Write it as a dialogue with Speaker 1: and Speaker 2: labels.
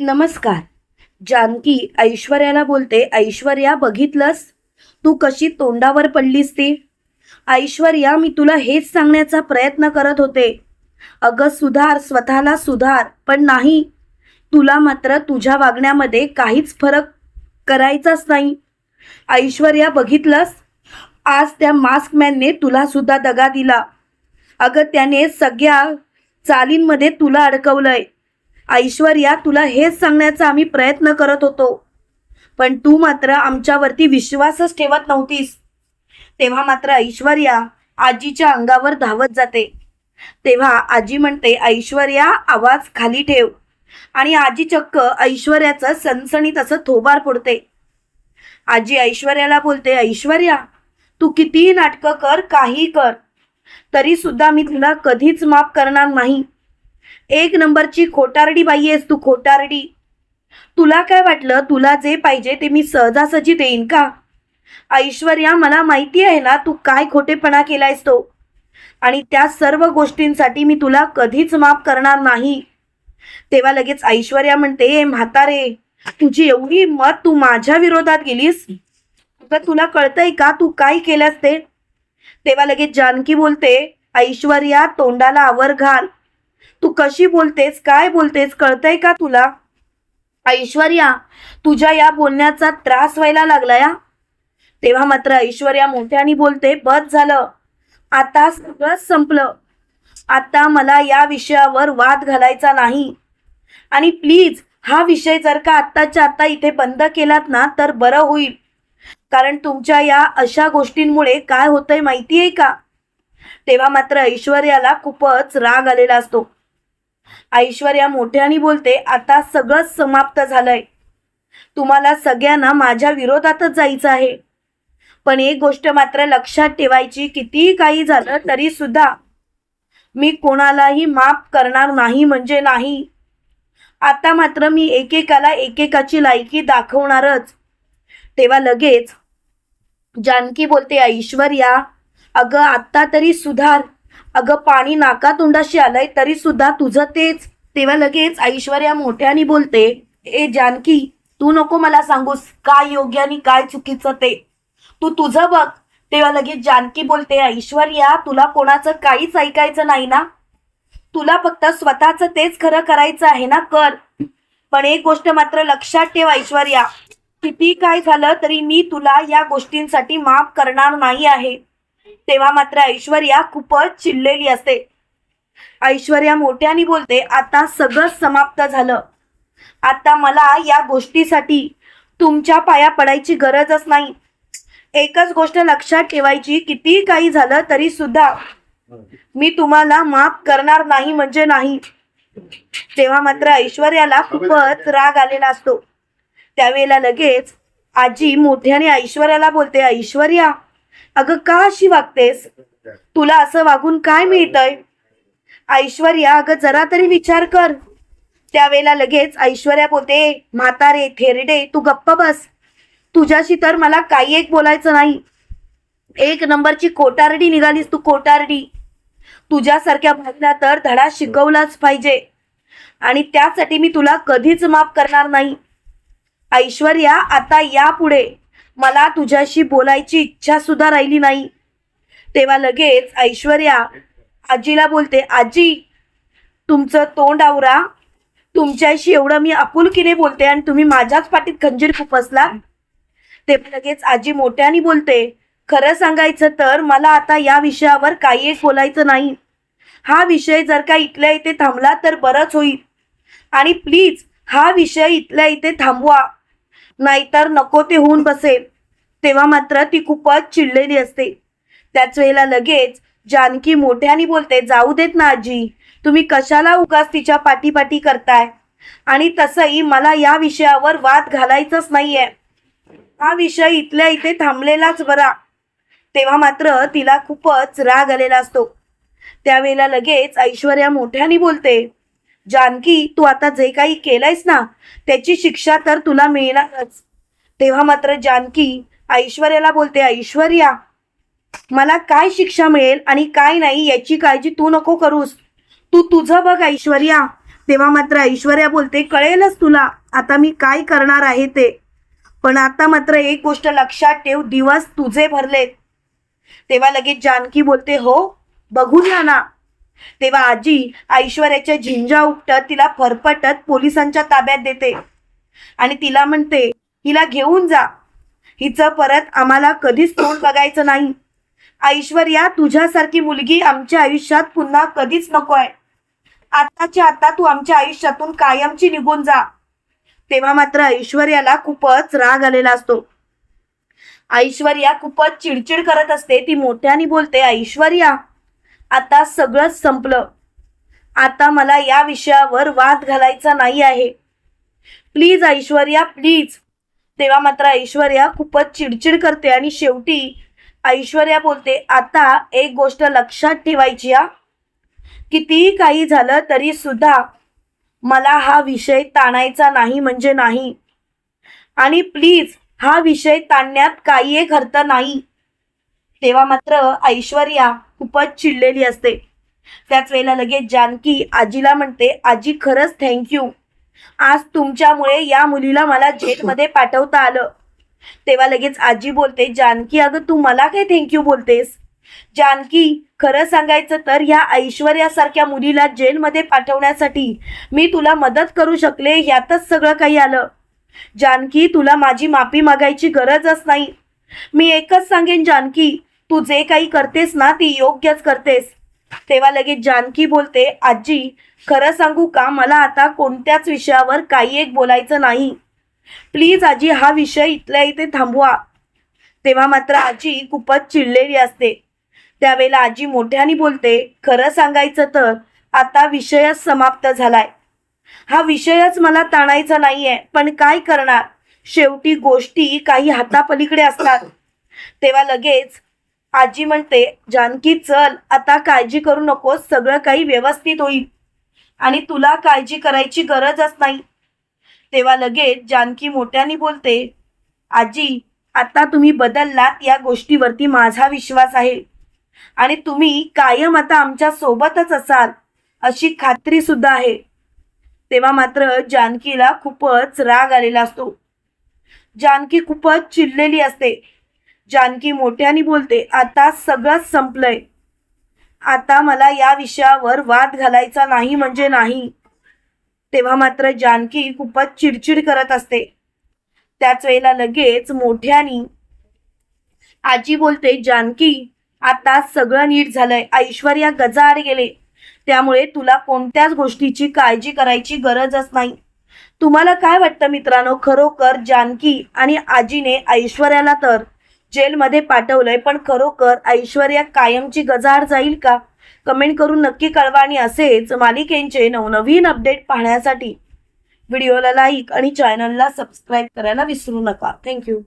Speaker 1: नमस्कार. जानकी ऐश्वर्याला बोलते ऐश्वर्या बघितलंस? तू कशी तोंडावर पडलीस ती? ऐश्वर्या मी तुला हेच सांगण्याचा प्रयत्न करत होते. अगं सुधार स्वतःला सुधार पण नाही. तुला मात्र तुझ्या वागण्यामध्ये काहीच फरक करायचाच नाही. ऐश्वर्या बघितलंस? आज त्या मास्कमॅनने तुला सुद्धा दगा दिला. अगं त्याने सगळ्या चालींमध्ये तुला अडकवलंय. ऐश्वर्या तुला हेच सांगण्याचा आम्ही प्रयत्न करत होतो. पण तू मात्र आमच्यावरती विश्वासच ठेवत नव्हतीस. तेव्हा मात्र ऐश्वर्या आजीच्या अंगावर धावत जाते. तेव्हा आजी म्हणते ऐश्वर्या आवाज खाली ठेव. आणि आजी चक्क ऐश्वर्याचं सणसणीत असं थोबार फोडते. आजी ऐश्वर्याला बोलते ऐश्वर्या तू कितीही नाटकं कर काही कर. तरी सुद्धा मी तुला कधीच माफ करणार नाही. एक नंबरची खोटारडी बाई आहेस तू खोटारडी. तुला काय वाटलं? तुला जे पाहिजे ते मी सहजासहजी देईन का? ऐश्वर्या मला माहिती आहे ना तू काय खोटेपणा केलायस तो. आणि त्या सर्व गोष्टींसाठी मी तुला कधीच माफ करणार नाही. तेव्हा लगेच ऐश्वर्या म्हणते म्हातारे तुझी एवढी मत तू माझ्या विरोधात गेलीस? तर तुला कळतंय का तू काय केलंस ते? तेव्हा लगेच जानकी बोलते ऐश्वर्या तोंडाला आवर घाल. तू कशी बोलतेस काय बोलतेस कळतंय का तुला? ऐश्वर्या तुझ्या या बोलण्याचा त्रास व्हायला लागला या तेव्हा मात्र ऐश्वर्या मोठ्याने बोलते बस झालं. आता सगळंच संपलं. आता मला या विषयावर वाद घालायचा नाही. आणि प्लीज हा विषय जर का आत्ताच्या आत्ता इथे बंद केलात ना तर बरं होईल. कारण तुमच्या या अशा गोष्टींमुळे काय होतंय माहिती आहे का? तेव्हा मात्र ऐश्वर्याला खूपच राग आलेला असतो. ऐश्वर्या मोठ्याने बोलते आता सगळंच समाप्त झालंय. तुम्हाला सगळ्यांना माझ्या विरोधातच जायचं आहे. पण एक गोष्ट मात्र लक्षात ठेवायची कितीही काही झालं तरी सुद्धा मी कोणालाही माफ करणार नाही म्हणजे नाही. आता मात्र मी एकेकाला एकेकाची लायकी दाखवणारच. तेव्हा लगेच जानकी बोलते ऐश्वर्या अगं आत्ता तरी सुधार. अगं पाणी नाका तोंडाशी आलंय तरी सुद्धा तुझं तेच. तेव्हा लगेच ऐश्वर्या मोठ्याने बोलते ए जानकी तू नको मला सांगूस काय योग्य आणि काय चुकीचं ते. तू तुझं बघ. तेव्हा लगेच जानकी बोलते ऐश्वर्या तुला कोणाचं काहीच ऐकायचं नाही ना? तुला फक्त स्वतःचं तेच खरं करायचं आहे ना कर. पण एक गोष्ट मात्र लक्षात ठेव ऐश्वर्या. किती काय झालं तरी मी तुला या गोष्टींसाठी माफ करणार नाही आहे. तेव्हा मात्र ऐश्वर्या खूपच चिडलेली असते. ऐश्वर्या मोठ्याने बोलते आता सगळं समाप्त झालं. आता मला या गोष्टीसाठी तुमच्या पाया पडायची गरजच नाही. एकच गोष्ट लक्षात ठेवायची किती काही झालं तरी सुद्धा मी तुम्हाला माफ करणार नाही म्हणजे नाही. तेव्हा मात्र ऐश्वर्याला खूपच राग आलेला असतो. त्यावेळेला लगेच आजी मोठ्याने ऐश्वर्याला बोलते ऐश्वर्या अगं का अशी वागतेस? तुला असं वागून काय मिळतंय? ऐश्वर्या अगं जरा तरी विचार कर. त्यावेळेला लगेच ऐश्वर्या बोलते म्हातारे थेरडे तू गप्प बस. तुझ्याशी तर मला काही एक बोलायचं नाही. एक नंबरची कोटारडी निघालीस तू कोटारडी. तुझ्यासारख्या भागला तर धडा शिकवलाच पाहिजे. आणि त्यासाठी मी तुला कधीच माफ करणार नाही. ऐश्वर्या आता यापुढे. मला तुझ्याशी बोलायची इच्छा सुद्धा राहिली नाही. तेव्हा लगेच ऐश्वर्या आजीला बोलते आजी तुमचं तोंड आवरा. तुमच्याशी एवढं मी आपुलकीने बोलते आणि तुम्ही माझ्याच पाठीत खंजीर खुपसला तेव्हा लगेच आजी मोठ्याने बोलते खरं सांगायचं तर मला आता या विषयावर काही एक बोलायचं नाही. हा विषय जर का इथल्या इथे थांबला तर बरंच होईल. आणि प्लीज हा विषय इथल्या इथे थांबवा. नाहीतर नको ते होऊन बसेल. तेव्हा मात्र ती खूपच चिडलेली असते. त्याच वेळेला लगेच जानकी मोठ्याने बोलते जाऊ देत ना आजी तुम्ही कशाला उगाच तिच्या पाठीपाठी करताय? आणि तसंही मला या विषयावर वाद घालायचाच नाहीये. हा विषय इथल्या इथे थांबलेलाच बरा. तेव्हा मात्र तिला खूपच राग आलेला असतो. त्यावेळेला लगेच ऐश्वर्या मोठ्याने बोलते जानकी तू आता जे काही केलंयस ना त्याची शिक्षा तर तुला मिळणारच. तेव्हा मात्र जानकी ऐश्वर्याला बोलते ऐश्वर्या मला काय शिक्षा मिळेल आणि काय नाही याची काळजी तू नको करूस. तू तुझं बघ ऐश्वर्या. तेव्हा मात्र ऐश्वर्या बोलते कळेलच तुला आता मी काय करणार आहे ते. पण आता मात्र एक गोष्ट लक्षात ठेव दिवस तुझे भरलेत. तेव्हा लगेच जानकी बोलते हो बघूया ना. तेव्हा आजी ऐश्वर्याच्या झिंजा उपटत तिला फरफटत पोलिसांच्या ताब्यात देते. आणि तिला म्हणते हिला घेऊन जा हिचं परत आम्हाला कधीच तोंड बघायचं नाही. ऐश्वर्या तुझ्यासारखी मुलगी आमच्या आयुष्यात पुन्हा कधीच नको आहे आताच्या आता तू आमच्या आयुष्यातून कायमची निघून जा. तेव्हा मात्र ऐश्वर्याला खूपच राग आलेला असतो. ऐश्वर्या खूपच चिडचिड करत असते. ती मोठ्याने बोलते ऐश्वर्या आता सगळंच संपलं. आता मला या विषयावर वाद घालायचा नाही आहे. Please Aishwarya please. तेव्हा मात्र ऐश्वर्या खूपच चिडचिड करते आणि शेवटी ऐश्वर्या बोलते आता एक गोष्ट लक्षात ठेवायची हा. कितीही काही झालं तरी सुद्धा मला हा विषय ताणायचा नाही म्हणजे नाही. आणि प्लीज हा विषय ताणण्यात काही एक अर्थ नाही. तेव्हा मात्र ऐश्वर्या खूपच चिडलेली असते. त्याच वेळेला लगेच जानकी आजीला म्हणते आजी खरंच थँक्यू आज तुमच्यामुळे या मुलीला मला जेलमध्ये पाठवता आलं. तेव्हा लगेच आजी बोलते जानकी अगं तू मला काय थँक्यू बोलतेस? जानकी खरं सांगायचं तर ह्या ऐश्वर्यासारख्या मुलीला जेलमध्ये पाठवण्यासाठी मी तुला मदत करू शकले यातच सगळं काही आलं. जानकी तुला माझी माफी मागायची गरजच नाही. मी एकच सांगेन जानकी तू जे काही करतेस ना ती योग्यच करतेस. तेव्हा लगेच जानकी बोलते आजी खरं सांगू का? मला आता कोणत्याच विषयावर काही एक बोलायचं नाही. प्लीज आजी हा विषय इथल्या इथे थांबवा. तेव्हा मात्र आजी खूपच चिडलेली असते. त्यावेळेला आजी मोठ्याने बोलते खरं सांगायचं तर आता विषयच समाप्त झालाय. हा विषयच मला ताणायचा नाहीये पण काय करणार? शेवटी गोष्टी काही हातापलीकडे असतात. तेव्हा लगेच आजी म्हणते जानकी चल आता काळजी करू नकोस सगळं काही व्यवस्थित होईल. आणि तुला काळजी करायची गरजच नाही. तेव्हा लगेच जानकी मोठ्याने बोलते आजी आता तुम्ही बदललात या गोष्टीवरती माझा विश्वास आहे. आणि तुम्ही कायम आता आमच्या सोबतच असाल अशी खात्री सुद्धा आहे. तेव्हा मात्र जानकीला खूपच राग आलेला असतो. जानकी खूपच चिडलेली असते. जानकी मोठ्याने बोलते आता सगळंच संपलंय. आता मला या विषयावर वाद घालायचा नाही म्हणजे नाही. तेव्हा मात्र जानकी खूपच चिडचिड करत असते. त्याच वेळेला लगेच मोठ्यानी आजी बोलते जानकी आता सगळं नीट झालंय. ऐश्वर्या गजाआड गेले. त्यामुळे तुला कोणत्याच गोष्टीची काळजी करायची गरजच नाही. तुम्हाला काय वाटतं मित्रांनो? खरोखर जानकी आणि आजीने ऐश्वर्याला तर जेलमध्ये पाठवलंय पण खरोखर ऐश्वर्या कायमची गजाआड जाईल का? कमेंट करून नक्की कळवा आणि असेच मालिकेंचे नवनवीन अपडेट पाहण्यासाठी व्हिडिओला लाईक आणि चॅनलला सबस्क्राईब करायला विसरू नका. थँक्यू.